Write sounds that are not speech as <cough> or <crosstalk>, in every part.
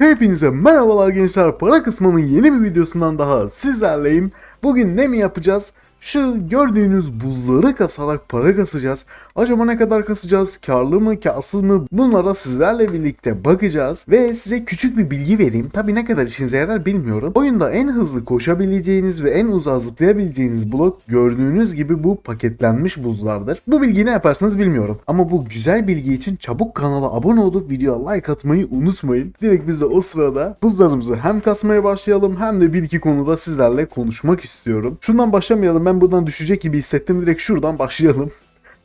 Hepinize merhabalar gençler. Para kısmının yeni bir videosundan daha sizlerleyim. Bugün ne mi yapacağız? Şu gördüğünüz buzları kasarak para kasacağız. Acaba ne kadar kasacağız? Karlı mı, karsız mı? Bunlara sizlerle birlikte bakacağız. Ve size küçük bir bilgi vereyim. Tabi ne kadar işinize yarar bilmiyorum. Oyunda en hızlı koşabileceğiniz ve en uzağa zıplayabileceğiniz blok gördüğünüz gibi bu paketlenmiş buzlardır. Bu bilgiyi ne yaparsınız bilmiyorum. Ama bu güzel bilgi için çabuk kanala abone olup videoya like atmayı unutmayın. Direkt biz de o sırada buzlarımızı hem kasmaya başlayalım hem de bir iki konuda sizlerle konuşmak istiyorum. Şundan başlamayalım. Ben buradan düşecek gibi hissettim. Direkt şuradan başlayalım.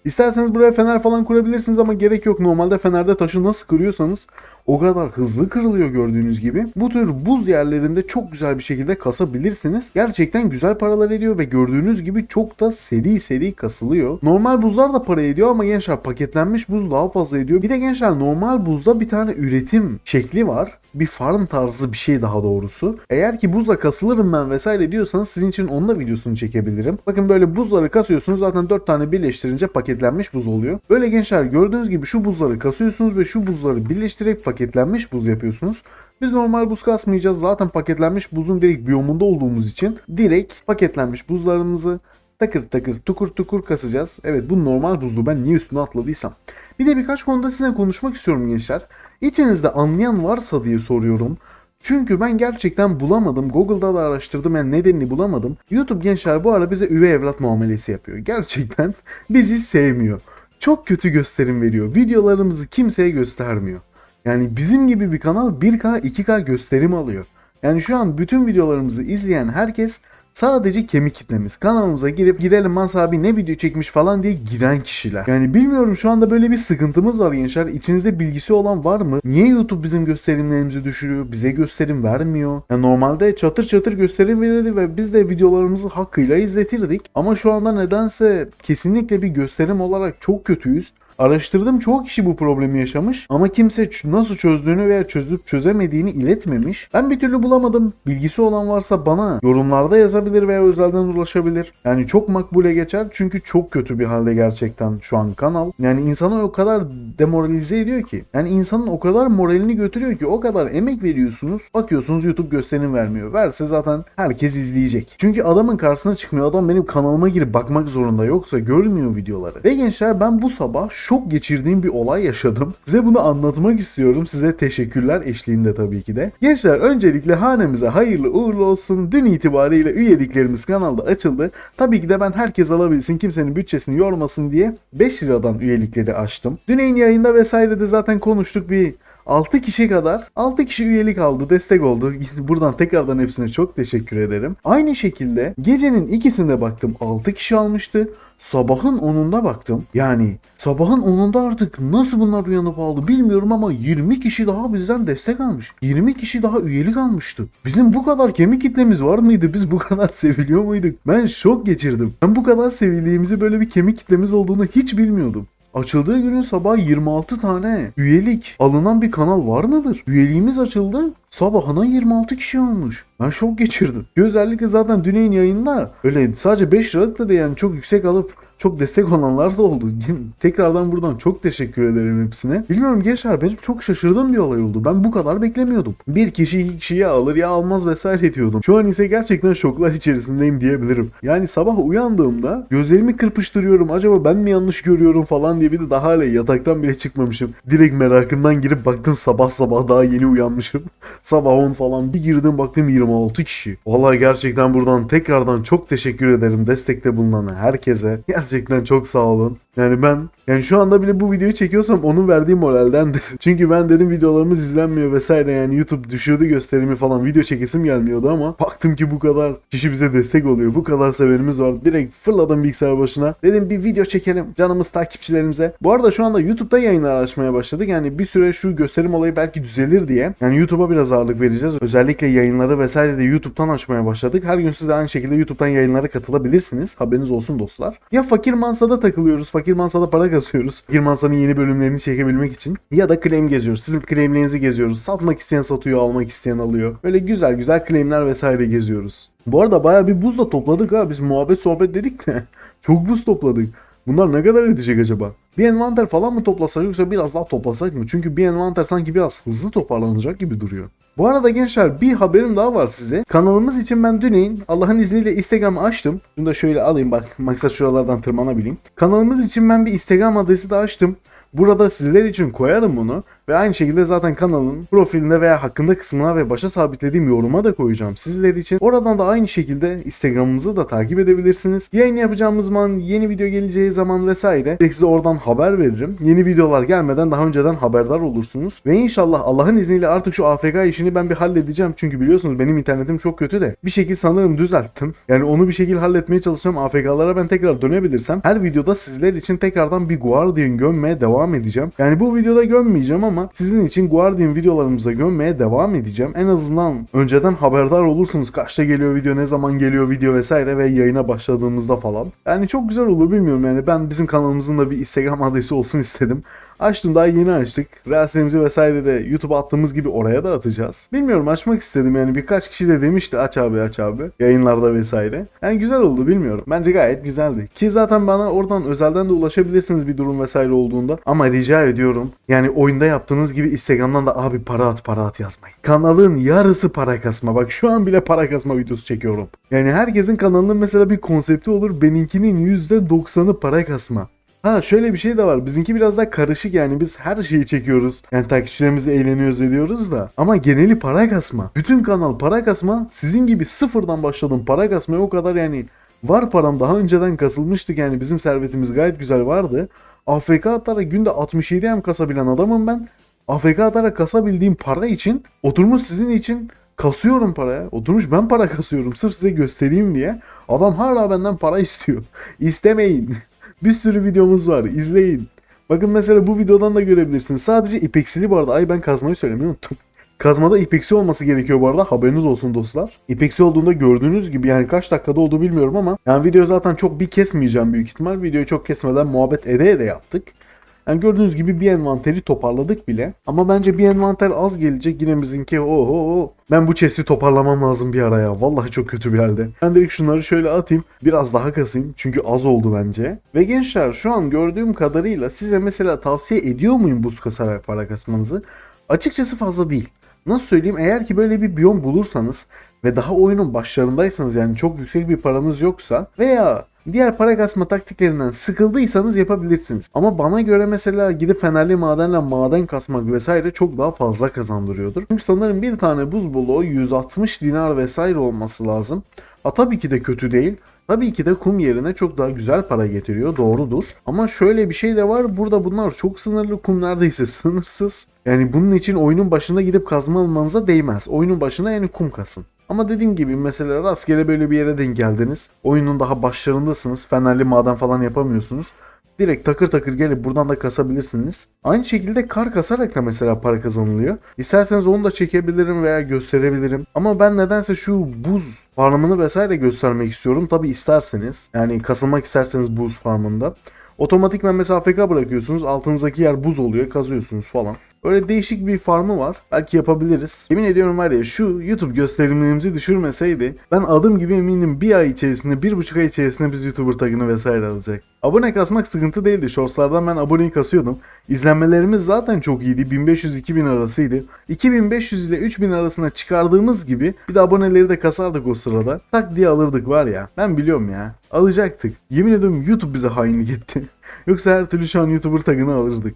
İsterseniz buraya fener falan kurabilirsiniz ama gerek yok. Normalde fenerde taşı nasıl kırıyorsanız o kadar hızlı kırılıyor gördüğünüz gibi. Bu tür buz yerlerinde çok güzel bir şekilde kasabilirsiniz. Gerçekten güzel paralar ediyor ve gördüğünüz gibi çok da seri seri kasılıyor. Normal buzlar da para ediyor ama gençler paketlenmiş buz daha fazla ediyor. Bir de gençler normal buzda bir tane üretim şekli var. Bir farm tarzı bir şey daha doğrusu. Eğer ki buzla kasılırım ben vesaire diyorsanız sizin için onun da videosunu çekebilirim. Bakın böyle buzları kasıyorsunuz zaten 4 tane birleştirince paketlenmiş buz oluyor. Böyle gençler gördüğünüz gibi şu buzları kasıyorsunuz ve şu buzları birleştirerek paketlenmiş buz yapıyorsunuz. Biz normal buz kasmayacağız. Zaten paketlenmiş buzun direkt biyomunda olduğumuz için direkt paketlenmiş buzlarımızı takır takır tukur tukur kasacağız. Evet bu normal buzlu ben niye üstüne atladıysam. Bir de birkaç konuda sizinle konuşmak istiyorum gençler. İçinizde anlayan varsa diye soruyorum. Çünkü ben gerçekten bulamadım. Google'da da araştırdım yani nedenini bulamadım. YouTube gençler bu ara bize üvey evlat muamelesi yapıyor. Gerçekten <laughs> bizi sevmiyor. Çok kötü gösterim veriyor. Videolarımızı kimseye göstermiyor. Yani bizim gibi bir kanal 1K 2K gösterim alıyor. Yani şu an bütün videolarımızı izleyen herkes sadece kemik kitlemiz. Kanalımıza girip girelim Mans abi ne video çekmiş falan diye giren kişiler. Yani bilmiyorum şu anda böyle bir sıkıntımız var gençler. İçinizde bilgisi olan var mı? Niye YouTube bizim gösterimlerimizi düşürüyor? Bize gösterim vermiyor. Yani normalde çatır çatır gösterim verirdi ve biz de videolarımızı hakkıyla izletirdik. Ama şu anda nedense kesinlikle bir gösterim olarak çok kötüyüz. Araştırdım çoğu kişi bu problemi yaşamış ama kimse nasıl çözdüğünü veya çözüp çözemediğini iletmemiş. Ben bir türlü bulamadım. Bilgisi olan varsa bana yorumlarda yazabilir veya özelden ulaşabilir. Yani çok makbule geçer çünkü çok kötü bir halde gerçekten şu an kanal. Yani insanı o kadar demoralize ediyor ki. Yani insanın o kadar moralini götürüyor ki o kadar emek veriyorsunuz. Bakıyorsunuz YouTube gösterim vermiyor. Verse zaten herkes izleyecek. Çünkü adamın karşısına çıkmıyor. Adam benim kanalıma girip bakmak zorunda yoksa görmüyor videoları. Ve gençler ben bu sabah şok geçirdiğim bir olay yaşadım. <laughs> Size bunu anlatmak istiyorum. Size teşekkürler eşliğinde tabii ki de. Gençler öncelikle hanemize hayırlı uğurlu olsun. Dün itibariyle üyeliklerimiz kanalda açıldı. Tabii ki de ben herkes alabilsin kimsenin bütçesini yormasın diye 5 liradan üyelikleri açtım. Dün yayında vesaire de zaten konuştuk bir 6 kişi kadar 6 kişi üyelik aldı, destek oldu. <laughs> Buradan tekrardan hepsine çok teşekkür ederim. Aynı şekilde gecenin ikisinde baktım 6 kişi almıştı. Sabahın 10'unda baktım. Yani sabahın 10'unda artık nasıl bunlar uyanıp aldı bilmiyorum ama 20 kişi daha bizden destek almış. 20 kişi daha üyelik almıştı. Bizim bu kadar kemik kitlemiz var mıydı? Biz bu <laughs> kadar seviliyor muyduk? Ben şok geçirdim. Ben bu kadar sevildiğimizi böyle bir kemik kitlemiz olduğunu hiç bilmiyordum. Açıldığı günün sabahı 26 tane üyelik alınan bir kanal var mıdır? Üyeliğimiz açıldı. Sabahına 26 kişi olmuş. Ben şok geçirdim. Özellikle zaten Düney'in yayında öyle sadece 5 liralık da yani çok yüksek alıp çok destek olanlar da oldu. Tekrardan buradan çok teşekkür ederim hepsine. Bilmiyorum gençler benim çok şaşırdığım bir olay oldu. Ben bu kadar beklemiyordum. Bir kişi iki kişi ya alır ya almaz vesaire diyordum. Şu an ise gerçekten şoklar içerisindeyim diyebilirim. Yani sabah uyandığımda gözlerimi kırpıştırıyorum. Acaba ben mi yanlış görüyorum falan diye bir de daha hala yataktan bile çıkmamışım. Direkt merakımdan girip baktım sabah sabah daha yeni uyanmışım. <laughs> sabah 10 falan bir girdim baktım 26 kişi. Vallahi gerçekten buradan tekrardan çok teşekkür ederim destekte bulunan herkese. Gerçekten çok sağ olun. Yani ben yani şu anda bile bu videoyu çekiyorsam onun verdiği moraldendir. <laughs> Çünkü ben dedim videolarımız izlenmiyor vesaire yani YouTube düşürdü gösterimi falan video çekesim gelmiyordu ama baktım ki bu kadar kişi bize destek oluyor. Bu kadar severimiz var. Direkt fırladım bilgisayar başına. Dedim bir video çekelim canımız takipçilerimize. Bu arada şu anda YouTube'da yayınlar açmaya başladık. Yani bir süre şu gösterim olayı belki düzelir diye. Yani YouTube'a biraz ağırlık vereceğiz. Özellikle yayınları vesaire de YouTube'dan açmaya başladık. Her gün siz de aynı şekilde YouTube'dan yayınlara katılabilirsiniz. Haberiniz olsun dostlar. Ya Fakir Mansa'da takılıyoruz. Fakir Mansa'da para kasıyoruz. Fakir Mansa'nın yeni bölümlerini çekebilmek için. Ya da claim geziyoruz. Sizin claimlerinizi geziyoruz. Satmak isteyen satıyor, almak isteyen alıyor. Böyle güzel güzel claimler vesaire geziyoruz. Bu arada baya bir buz da topladık ha. Biz muhabbet sohbet dedik de. <laughs> Çok buz topladık. Bunlar ne kadar edecek acaba? Bir envanter falan mı toplasak yoksa biraz daha toplasak mı? Çünkü bir envanter sanki biraz hızlı toparlanacak gibi duruyor. Bu arada gençler bir haberim daha var size. Kanalımız için ben düneyin Allah'ın izniyle Instagram'ı açtım. Bunu da şöyle alayım bak maksat şuralardan tırmanabileyim. Kanalımız için ben bir Instagram adresi de açtım. Burada sizler için koyarım bunu ve aynı şekilde zaten kanalın profilinde veya hakkında kısmına ve başa sabitlediğim yoruma da koyacağım sizler için. Oradan da aynı şekilde Instagram'ımızı da takip edebilirsiniz. Yayın yapacağımız zaman, yeni video geleceği zaman vesaire direkt size oradan haber veririm. Yeni videolar gelmeden daha önceden haberdar olursunuz. Ve inşallah Allah'ın izniyle artık şu AFK işini ben bir halledeceğim. Çünkü biliyorsunuz benim internetim çok kötü de bir şekil sanırım düzelttim. Yani onu bir şekil halletmeye çalışacağım. AFK'lara ben tekrar dönebilirsem her videoda sizler için tekrardan bir Guardian gömmeye devam edeceğim. Yani bu videoda gömmeyeceğim ama sizin için Guardian videolarımıza gömmeye devam edeceğim. En azından önceden haberdar olursunuz kaçta geliyor video, ne zaman geliyor video vesaire ve yayına başladığımızda falan. Yani çok güzel olur bilmiyorum yani ben bizim kanalımızın da bir Instagram adresi olsun istedim. Açtım daha yeni açtık. Reelslerimizi vesaire de YouTube'a attığımız gibi oraya da atacağız. Bilmiyorum açmak istedim yani birkaç kişi de demişti aç abi aç abi yayınlarda vesaire. Yani güzel oldu bilmiyorum. Bence gayet güzeldi. Ki zaten bana oradan özelden de ulaşabilirsiniz bir durum vesaire olduğunda. Ama rica ediyorum yani oyunda yaptığınız gibi Instagram'dan da abi para at para at yazmayın. Kanalın yarısı para kasma. Bak şu an bile para kasma videosu çekiyorum. Yani herkesin kanalının mesela bir konsepti olur. Benimkinin %90'ı para kasma. Ha şöyle bir şey de var. Bizimki biraz daha karışık yani biz her şeyi çekiyoruz. Yani takipçilerimizle eğleniyoruz ediyoruz da. Ama geneli para kasma. Bütün kanal para kasma. Sizin gibi sıfırdan başladım para kasmaya o kadar yani var param daha önceden kasılmıştık yani bizim servetimiz gayet güzel vardı. AFK atarak günde 67 hem kasabilen adamım ben. AFK atarak kasabildiğim para için oturmuş sizin için kasıyorum paraya. Oturmuş ben para kasıyorum sırf size göstereyim diye. Adam hala benden para istiyor. <laughs> İstemeyin. Bir sürü videomuz var. izleyin. Bakın mesela bu videodan da görebilirsiniz. Sadece ipeksili bu arada. Ay ben kazmayı söylemeyi unuttum. Kazmada ipeksi olması gerekiyor bu arada. Haberiniz olsun dostlar. İpeksi olduğunda gördüğünüz gibi yani kaç dakikada oldu bilmiyorum ama yani video zaten çok bir kesmeyeceğim büyük ihtimal. Videoyu çok kesmeden muhabbet ede ede yaptık. Yani gördüğünüz gibi bir envanteri toparladık bile. Ama bence bir envanter az gelecek. Yine bizimki oho. Ben bu chest'i toparlamam lazım bir ara ya. Vallahi çok kötü bir halde. Ben direkt şunları şöyle atayım. Biraz daha kasayım. Çünkü az oldu bence. Ve gençler şu an gördüğüm kadarıyla size mesela tavsiye ediyor muyum buz kasarak para kasmanızı? Açıkçası fazla değil. Nasıl söyleyeyim eğer ki böyle bir biyom bulursanız ve daha oyunun başlarındaysanız yani çok yüksek bir paranız yoksa veya diğer para kasma taktiklerinden sıkıldıysanız yapabilirsiniz. Ama bana göre mesela gidip fenerli madenle maden kasmak vesaire çok daha fazla kazandırıyordur. Çünkü sanırım bir tane buz bloğu 160 dinar vesaire olması lazım. Ha tabii ki de kötü değil. Tabii ki de kum yerine çok daha güzel para getiriyor doğrudur. Ama şöyle bir şey de var burada bunlar çok sınırlı kum neredeyse <laughs> sınırsız. Yani bunun için oyunun başında gidip kazma almanıza değmez. Oyunun başında yani kum kasın. Ama dediğim gibi mesela rastgele böyle bir yere denk geldiniz. Oyunun daha başlarındasınız. Fenerli maden falan yapamıyorsunuz. Direkt takır takır gelip buradan da kasabilirsiniz. Aynı şekilde kar kasarak da mesela para kazanılıyor. İsterseniz onu da çekebilirim veya gösterebilirim. Ama ben nedense şu buz farmını vesaire göstermek istiyorum. Tabi isterseniz. Yani kasılmak isterseniz buz farmında. Otomatikmen mesela AFK bırakıyorsunuz. Altınızdaki yer buz oluyor. Kazıyorsunuz falan. Öyle değişik bir farmı var. Belki yapabiliriz. Yemin ediyorum var ya şu YouTube gösterimlerimizi düşürmeseydi ben adım gibi eminim bir ay içerisinde, bir buçuk ay içerisinde biz YouTuber tagını vesaire alacak. Abone kasmak sıkıntı değildi. Shortslardan ben aboneyi kasıyordum. İzlenmelerimiz zaten çok iyiydi. 1500-2000 arasıydı. 2500 ile 3000 arasına çıkardığımız gibi bir de aboneleri de kasardık o sırada. Tak diye alırdık var ya. Ben biliyorum ya. Alacaktık. Yemin ediyorum YouTube bize hainlik etti. <laughs> Yoksa her türlü şu an YouTuber tagını alırdık.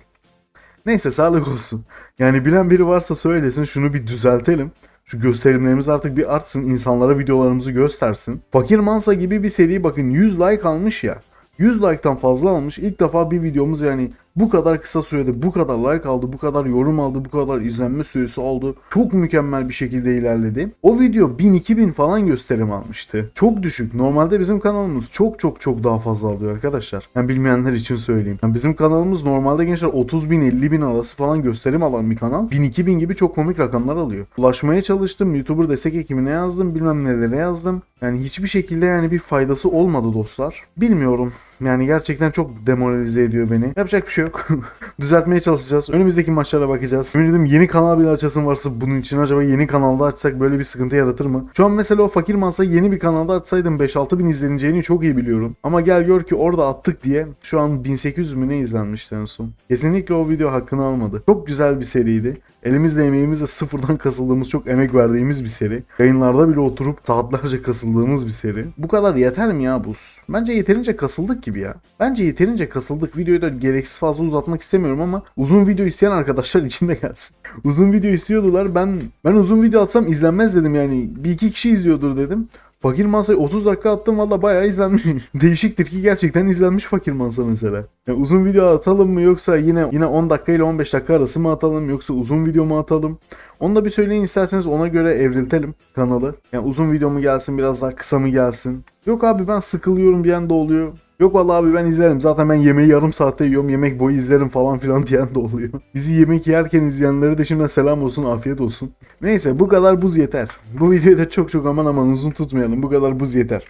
Neyse sağlık olsun. Yani bilen biri varsa söylesin şunu bir düzeltelim. Şu gösterimlerimiz artık bir artsın. insanlara videolarımızı göstersin. Fakir Mansa gibi bir seri bakın 100 like almış ya. 100 like'tan fazla almış. İlk defa bir videomuz yani bu kadar kısa sürede bu kadar like aldı, bu kadar yorum aldı, bu kadar izlenme süresi oldu. Çok mükemmel bir şekilde ilerledi. O video 1000-2000 falan gösterim almıştı. Çok düşük. Normalde bizim kanalımız çok çok çok daha fazla alıyor arkadaşlar. Yani bilmeyenler için söyleyeyim. Yani bizim kanalımız normalde gençler 30 bin 50 bin arası falan gösterim alan bir kanal. 1000-2000 gibi çok komik rakamlar alıyor. Ulaşmaya çalıştım. YouTuber destek ekibine yazdım. Bilmem nelere yazdım. Yani hiçbir şekilde yani bir faydası olmadı dostlar. Bilmiyorum. Yani gerçekten çok demoralize ediyor beni. Yapacak bir şey yok. <laughs> Düzeltmeye çalışacağız. Önümüzdeki maçlara bakacağız. Eminim yeni kanal bile açasın varsa bunun için acaba yeni kanalda açsak böyle bir sıkıntı yaratır mı? Şu an mesela o fakir mansa yeni bir kanalda açsaydım 5-6 bin izleneceğini çok iyi biliyorum. Ama gel gör ki orada attık diye şu an 1800 mü ne izlenmişti en son. Kesinlikle o video hakkını almadı. Çok güzel bir seriydi. Elimizle emeğimizle sıfırdan kasıldığımız çok emek verdiğimiz bir seri. Yayınlarda bile oturup saatlerce kasıldığımız bir seri. Bu kadar yeter mi ya buz? Bence yeterince kasıldık gibi ya. Bence yeterince kasıldık. Videoyu da gereksiz fazla uzatmak istemiyorum ama uzun video isteyen arkadaşlar <laughs> içinde gelsin. Uzun video istiyordular. Ben ben uzun video atsam izlenmez dedim yani. Bir iki kişi izliyordur dedim. Fakir Mansa'yı 30 dakika attım valla bayağı izlenmiş. <laughs> Değişiktir ki gerçekten izlenmiş Fakir Mansa mesela. Ya uzun video atalım mı yoksa yine yine 10 dakika ile 15 dakika arası mı atalım yoksa uzun video mu atalım? Onu da bir söyleyin isterseniz ona göre evriltelim kanalı. Yani uzun video mu gelsin biraz daha kısa mı gelsin? Yok abi ben sıkılıyorum diyen de oluyor. Yok vallahi abi ben izlerim. Zaten ben yemeği yarım saatte yiyorum. Yemek boyu izlerim falan filan <laughs> diyen de oluyor. Bizi yemek yerken izleyenlere de şimdiden selam olsun, afiyet olsun. Neyse bu kadar buz yeter. Bu videoyu da çok çok aman aman uzun tutmayalım. Bu kadar buz yeter.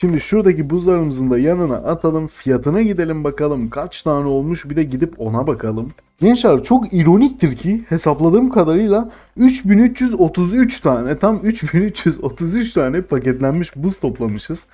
Şimdi şuradaki buzlarımızın da yanına atalım. Fiyatına gidelim bakalım. Kaç tane olmuş bir de gidip ona bakalım. Gençler çok ironiktir ki hesapladığım kadarıyla 3333 tane tam 3333 tane paketlenmiş buz toplamışız.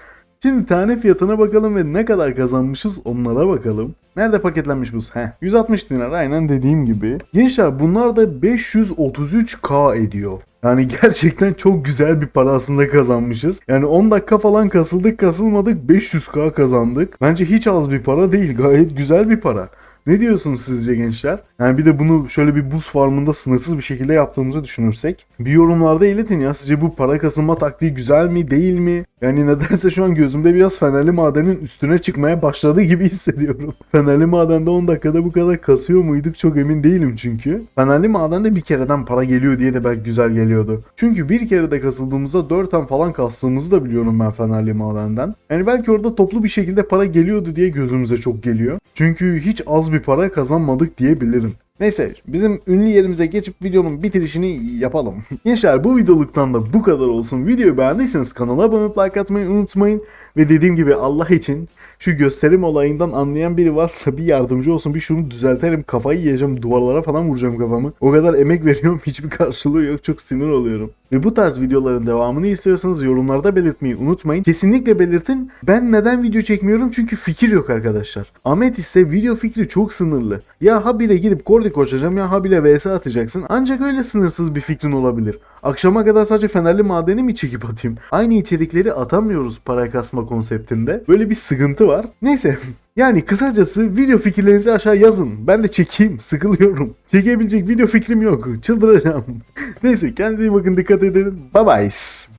Şimdi tane fiyatına bakalım ve ne kadar kazanmışız onlara bakalım. Nerede paketlenmiş buz? Heh 160 dinar aynen dediğim gibi. Gençler bunlar da 533k ediyor. Yani <laughs> gerçekten çok güzel bir para aslında kazanmışız. Yani 10 dakika falan kasıldık kasılmadık 500k kazandık. Bence hiç az bir para değil gayet güzel bir para. Ne diyorsunuz sizce gençler? Yani bir de bunu şöyle bir buz farmında sınırsız bir şekilde yaptığımızı düşünürsek. Bir yorumlarda iletin ya sizce bu para kasılma taktiği güzel mi değil mi? Yani nedense şu an gözümde biraz Fenerli Maden'in üstüne çıkmaya başladı gibi <laughs> hissediyorum. Fenerli Maden'de 10 dakikada bu kadar kasıyor muyduk çok emin değilim çünkü. Fenerli Maden'de bir kereden para geliyor diye de belki güzel geliyordu. Çünkü bir kerede kasıldığımızda 4 an falan kastığımızı da biliyorum ben Fenerli Maden'den. Yani belki orada toplu bir şekilde para geliyordu diye gözümüze çok geliyor. Çünkü hiç bir para kazanmadık diyebilirim. Neyse bizim ünlü yerimize geçip videonun bitirişini yapalım. <laughs> Gençler bu videoluktan da bu kadar olsun. Videoyu beğendiyseniz kanala abone olup like atmayı unutmayın. Ve dediğim gibi Allah için şu gösterim olayından anlayan biri varsa bir yardımcı olsun. Bir şunu düzeltelim. Kafayı yiyeceğim. Duvarlara falan vuracağım kafamı. O kadar emek <laughs> veriyorum. Hiçbir karşılığı yok. Çok sinir oluyorum. Ve bu tarz videoların devamını istiyorsanız yorumlarda belirtmeyi unutmayın. Kesinlikle belirtin. Ben neden video çekmiyorum? Çünkü fikir yok arkadaşlar. Ahmet ise video fikri çok sınırlı. Ya habire gidip Kordi koşacağım ya habire vs atacaksın. Ancak öyle sınırsız bir fikrin olabilir. Akşama kadar sadece Fenerli madeni mi çekip atayım? Aynı içerikleri atamıyoruz para kasma konseptinde. Böyle bir sıkıntı var. Neyse. <laughs> Yani kısacası video fikirlerinizi aşağı yazın. Ben de çekeyim. Sıkılıyorum. Çekebilecek video fikrim yok. Çıldıracağım. <laughs> Neyse kendinize iyi bakın. Dikkat edin. Bye bye.